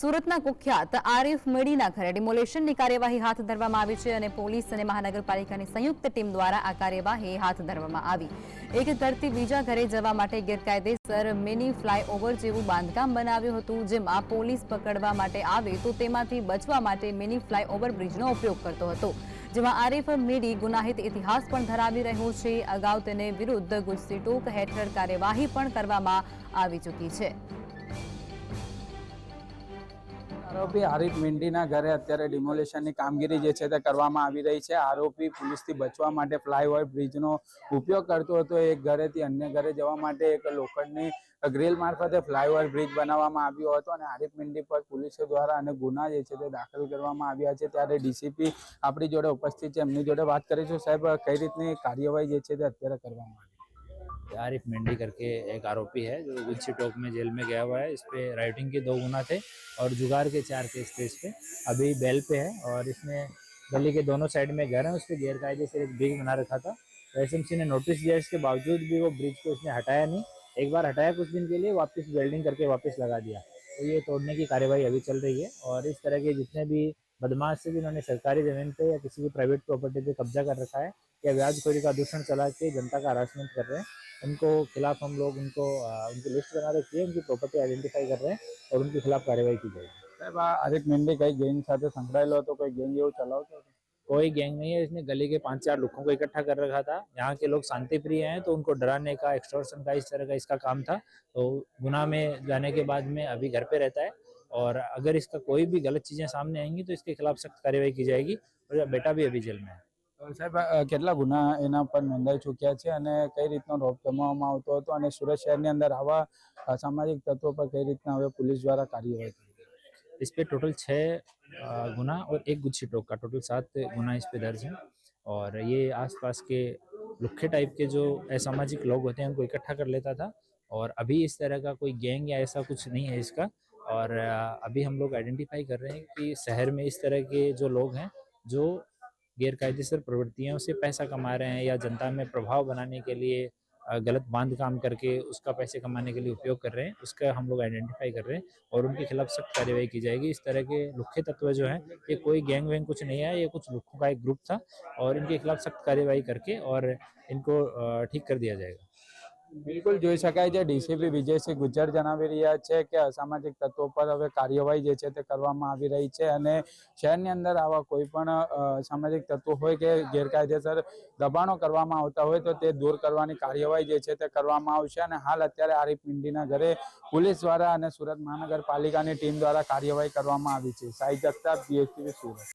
સુરતના કુખ્યાત આરિફ મેડીના ઘરે ડિમોલેશનની કાર્યવાહી હાથ ધરવામાં આવી છે અને પોલીસ અને મહાનગરપાલિકાની સંયુક્ત ટીમ દ્વારા આ કાર્યવાહી હાથ ધરવામાં આવી. એક ઘરથી બીજા ઘરે જવા માટે ગેરકાયદેસર મિની ફ્લાયઓવર જેવું બાંધકામ બનાવ્યું હતું, જેમાં પોલીસ પકડવા માટે આવે તો તેમાંથી બચવા માટે મિની ફ્લાયઓવર બ્રિજનો ઉપયોગ કરતો હતો. જેમાં આરિફ મીડી ગુનાહિત ઇતિહાસ પણ ધરાવી રહ્યો છે. અગાઉ તેને વિરુદ્ધ ગુજસી ટોક હેઠળ કાર્યવાહી પણ કરવામાં આવી ચૂકી છે. આરોપી આરિફ મિંડીના ઘરે અત્યારે ડિમોલેશનની કામગીરી જે છે તે કરવામાં આવી રહી છે. આરોપી પોલીસથી બચવા માટે ફ્લાયઓવર બ્રિજનો ઉપયોગ કરતો હતો. એક ઘરેથી અન્ય ઘરે જવા માટે એક લોખંડની ગ્રીલ મારફતે ફ્લાયઓવર બ્રિજ બનાવવામાં આવ્યો હતો અને આરિફ મિંડી પર પોલીસ દ્વારા અને ગુના જે છે તે દાખલ કરવામાં આવ્યા છે. ત્યારે ડીસીપી આપણી જોડે ઉપસ્થિત છે. એમની જોડે વાત કરીશું. સાહેબ, કઈ રીતની કાર્યવાહી જે છે તે અત્યારે કરવામાં આવી आरिफ मेंढी करके एक आरोपी है, जो गुच्छी टोक में जेल में गया हुआ है। इस पे राइटिंग के दो गुना थे और जुगार के चार केस थे इस पे। अभी बेल पे है और इसने गली के दोनों साइड में घर है, उस पर गैर कायदे से एक ब्रिज बना रखा था। तो एसएमसी ने नोटिस दिया, इसके बावजूद भी वो ब्रिज को इसने हटाया नहीं। एक बार हटाया कुछ दिन के लिए, वापस वेल्डिंग करके वापस लगा दिया। तो ये तोड़ने की कार्यवाही अभी चल रही है और इस तरह के जितने भी बदमाश से जिन्होंने सरकारी जमीन पे या किसी भी प्राइवेट प्रॉपर्टी पे कब्जा कर रखा है या व्याजखोरी का दूषण चला के जनता का हरासमेंट कर रहे हैं उनको खिलाफ हम लोग उनको अ, उनकी लिस्ट बना रखी है उनकी प्रॉपर्टी आइडेंटिफाई कर रहे हैं और उनके खिलाफ कार्यवाही की जाएगी સાહેબ આ આરિફ મિંડી કઈ ગેંગ સાથે સંકળાયેલો હતો કોઈ ગેંગ એવું ચલાવતો હતો कोई गैंग नहीं है इसने गली के पांच चार लोगों को इकट्ठा कर रखा था यहाँ के लोग शांति प्रिय हैं तो उनको डराने का एक्सटॉर्शन का इस तरह का इसका काम था तो गुनाह में जाने के बाद में अभी घर पे रहता है और अगर इसका कोई भी गलत चीजें सामने आएंगी तो इसके खिलाफ सख्त कार्यवाही की जाएगी और बेटा भी अभी जेल में है તો સાહેબ અ, કેટલા ગુના એના પર નોંધાઈ ચૂક્યા છે અને કઈ રીતનો રોપ જમાવવામાં આવતો હતો અને સુરત શહેરની અંદર આવા અસામાજિક તત્વો પર કઈ રીતના હવે પોલીસ દ્વારા કાર્યવાહી કરી રહી છે? इस पे टोटल छः अ, गुना और एक गुच्छी टोक का टोटल सात गुना इस पे दर्ज है और ये आसपास के लुखे टाइप के जो असामाजिक लोग होते हैं उनको इकट्ठा कर लेता था और अभी इस तरह का कोई गैंग या ऐसा कुछ नहीं है इसका और अभी हम लोग आइडेंटिफाई कर रहे हैं कि शहर में इस तरह के जो लोग हैं, जो गैर कायदेसर प्रवृत्तियों से पैसा कमा रहे हैं या जनता में प्रभाव बनाने के लिए गलत बाँध काम करके उसका पैसे कमाने के लिए उपयोग कर रहे हैं, उसका हम लोग आइडेंटिफाई कर रहे हैं और उनके खिलाफ सख्त कार्यवाही की जाएगी। इस तरह के लुखे तत्व जो हैं, ये कोई गैंग वैंग कुछ नहीं है, ये कुछ लुखों का एक ग्रुप था और इनके खिलाफ सख्त कार्यवाही करके और इनको ठीक कर दिया जाएगा। બિલકુલ જોઈ શકાય છે. ડીસીપી વિજયસિંહ ગુજ્જર જણાવી રહ્યા છે કે અસામાજિક તત્વો પર હવે કાર્યવાહી જે છે તે કરવામાં આવી રહી છે અને શહેરની અંદર આવા કોઈ પણ અસામાજિક તત્વો હોય કે ગેરકાયદેસર દબાણો કરવામાં આવતા હોય તો તે દૂર કરવાની કાર્યવાહી જે છે તે કરવામાં આવશે અને હાલ અત્યારે આરીફ પિંડીના ઘરે પોલીસ દ્વારા અને સુરત મહાનગરપાલિકાની ટીમ દ્વારા કાર્યવાહી કરવામાં આવી છે. સાઈ જગતાપ બીએસટીવી સુરત.